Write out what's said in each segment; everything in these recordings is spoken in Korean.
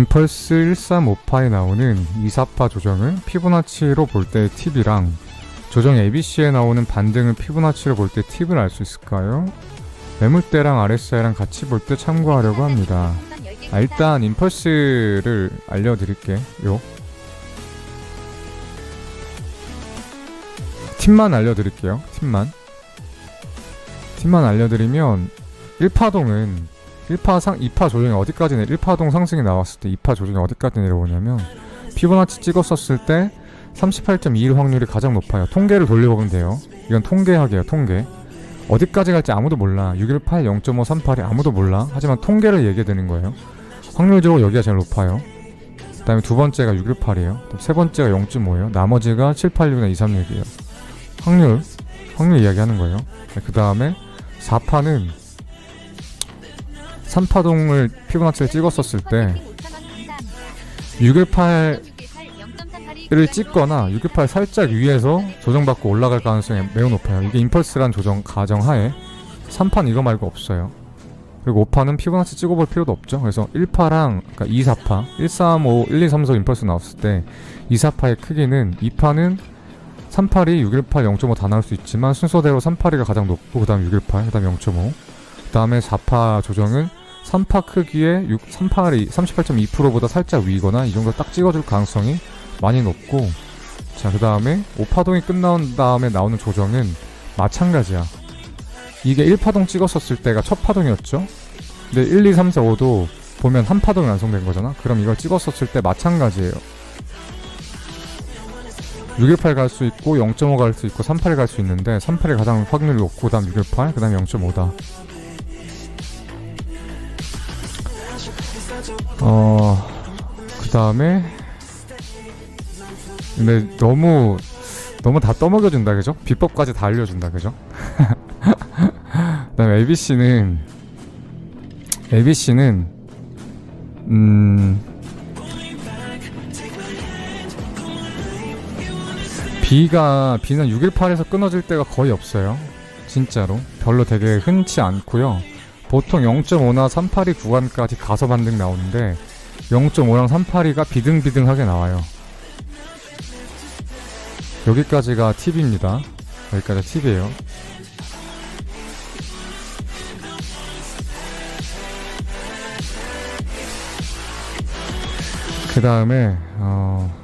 임펄스 135파에 나오는 248 조정을 피보나치로 볼 때의 팁이랑 조정 ABC에 나오는 반등을 피보나치로 볼 때 팁을 알 수 있을까요? 매물대랑 RSI랑 같이 볼 때 참고하려고 합니다. 아, 일단 임펄스를 알려드릴게요. 팁만 알려드릴게요. 팁만. 팁만 알려드리면 1파동은 1파 상 2파 조정이 어디까지 내 1파 동 상승이 나왔을 때 2파 조정이 어디까지 내려오냐면 피보나치 찍었었을 때 38.21 확률이 가장 높아요. 통계를 돌려보면 돼요. 이건 통계학이에요. 통계. 어디까지 갈지 아무도 몰라. 618, 0.5, 38이 아무도 몰라. 하지만 통계를 얘기해 드는 거예요. 확률적으로 여기가 제일 높아요. 그 다음에 두 번째가 618이에요. 세 번째가 0.5예요. 나머지가 786이나 236이에요. 확률, 확률 이야기하는 거예요. 그 다음에 4파는 3파동을 피보나치를 찍었었을 때 618을 찍거나 618 살짝 위에서 조정받고 올라갈 가능성이 매우 높아요. 이게 임펄스란 조정 가정하에 3파는 이거 말고 없어요. 그리고 5파는 피보나치 찍어볼 필요도 없죠. 그래서 1파랑 그러니까 2, 4파, 1, 3, 5, 1, 2, 3, 4 임펄스 나왔을 때 2, 4파의 크기는 2파는 38이 618, 0.5다 나올 수 있지만 순서대로 38이가 가장 높고 그 다음 618, 그 다음 0.5, 그 다음에 4파 조정은 3파 크기의 6, 38이 38.2%보다 살짝 위거나 이 정도 딱 찍어줄 가능성이 많이 높고 자 그 다음에 5파동이 끝나온 다음에 나오는 조정은 마찬가지야. 이게 1파동 찍었었을 때가 첫 파동이었죠? 근데 1, 2, 3, 4, 5도 보면 한 파동이 완성된 거잖아? 그럼 이걸 찍었었을 때 마찬가지예요. 618 갈 수 있고 0.5 갈 수 있고 38갈 수 있는데 38이 가장 확률이 높고 그 다음 618, 그 다음 0.5다 어... 그 다음에 근데 너무 너무 다 떠먹여준다 그죠? 비법까지 다 알려준다 그죠? 그 다음에 ABC는 ABC는 음... B가 B는 618에서 끊어질 때가 거의 없어요. 진짜로 별로 되게 흔치 않고요. 보통 0.5나 382 구간까지 가서 반등 나오는데 0.5랑 382가 비등비등하게 나와요. 여기까지가 팁입니다. 여기까지 팁이에요. 그 다음에 어,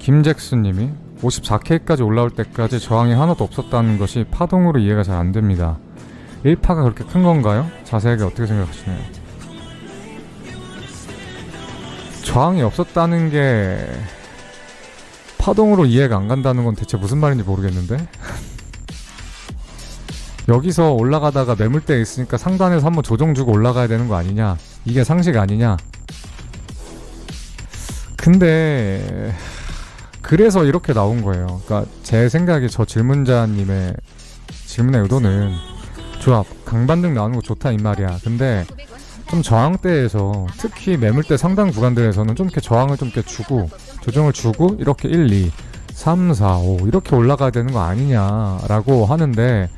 김잭수님이 54K까지 올라올 때까지 저항이 하나도 없었다는 것이 파동으로 이해가 잘 안 됩니다. 1파가 그렇게 큰 건가요? 자세하게 어떻게 생각하시나요? 저항이 없었다는 게 파동으로 이해가 안 간다는 건 대체 무슨 말인지 모르겠는데? 여기서 올라가다가 매물대에 있으니까 상단에서 한번 조정 주고 올라가야 되는 거 아니냐? 이게 상식 아니냐? 근데 그래서 이렇게 나온 거예요. 그러니까 제 생각에 저 질문자님의 질문의 의도는 좋아 강반등 나오는 거 좋다 이 말이야. 근데 좀 저항대에서 특히 매물대 상당 구간들에서는 좀 이렇게 저항을 좀 이렇게 주고 조정을 주고 이렇게 1, 2, 3, 4, 5 이렇게 올라가야 되는 거 아니냐라고 하는데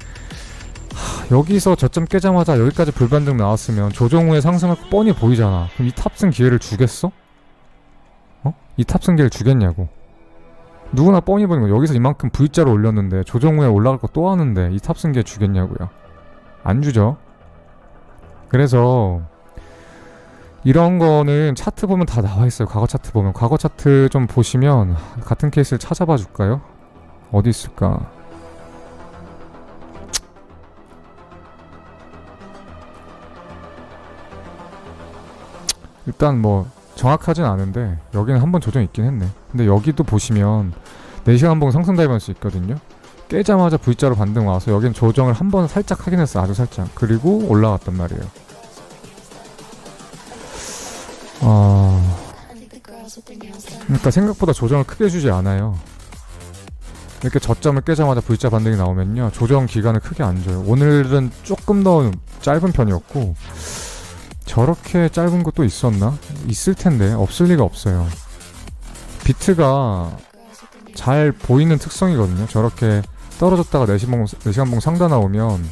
하, 여기서 저점 깨자마자 여기까지 불반등 나왔으면 조정 후에 상승할 거 뻔히 보이잖아. 그럼 이 탑승 기회를 주겠어? 어? 이 탑승 기회를 주겠냐고. 누구나 뻔히 보는 거 여기서 이만큼 V자로 올렸는데 조정 후에 올라갈 거 또 하는데 이 탑승 기회 주겠냐고요. 안 주죠. 그래서 이런 거는 차트 보면 다 나와 있어요. 과거 차트 보면 과거 차트 좀 보시면 같은 케이스를 찾아봐 줄까요? 어디 있을까? 일단 뭐 정확하진 않은데 여기는 한 번 조정 있긴 했네. 근데 여기도 보시면 4시간 봉 상승 다이버스 있거든요. 깨자마자 V자로 반등 와서 여기는 조정을 한 번 살짝 하긴 했어. 아주 살짝. 그리고 올라갔단 말이에요. 어... 그러니까 생각보다 조정을 크게 주지 않아요. 이렇게 저점을 깨자마자 V자 반등이 나오면요. 조정 기간을 크게 안 줘요. 오늘은 조금 더 짧은 편이었고 저렇게 짧은 것도 있었나? 있을 텐데 없을 리가 없어요. 비트가 잘 보이는 특성이거든요. 저렇게 떨어졌다가 4시간, 4시간 봉 상단 나오면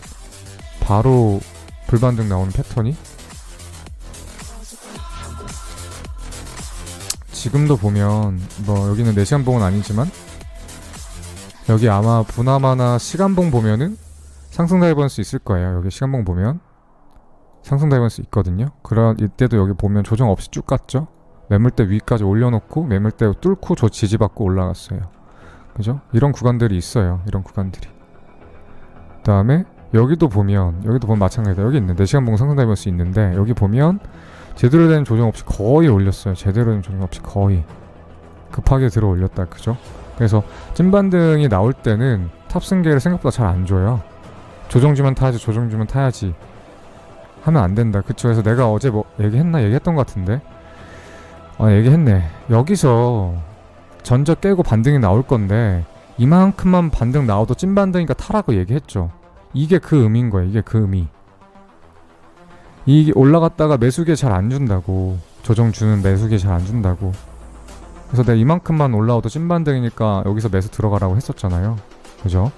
바로 불반등 나오는 패턴이 지금도 보면 뭐 여기는 4시간 봉은 아니지만 여기 아마 분화마나 시간봉 보면은 상승 다이버스 있을 거예요. 여기 시간봉 보면 상승 다이버스 있거든요. 그런 이때도 여기 보면 조정 없이 쭉 갔죠. 매물대 위까지 올려놓고 매물대 뚫고 저 지지받고 올라갔어요. 그죠? 이런 구간들이 있어요. 이런 구간들이. 그 다음에 여기도 보면 여기도 보면 마찬가지다. 여기 있는 4시간 봉 상승 다이버스 있는데 여기 보면 제대로 된 조정 없이 거의 올렸어요. 제대로 된 조정 없이 거의 급하게 들어 올렸다. 그죠? 그래서 찐반등이 나올 때는 탑승계를 생각보다 잘 안 줘요. 조정주면 타야지, 조정주면 타야지. 하면 안 된다. 그쵸? 그래서 내가 어제 뭐 얘기했나? 얘기했던 것 같은데. 아, 얘기했네. 여기서 전적 깨고 반등이 나올 건데 이만큼만 반등 나와도 찐반등이니까 타라고 얘기했죠. 이게 그 의미인 거예요. 이게 그 의미. 이게 올라갔다가 매수기에 잘 안 준다고. 조정 주는 매수기에 잘 안 준다고. 그래서 내가 이만큼만 올라와도 찐반등이니까 여기서 매수 들어가라고 했었잖아요. 그죠?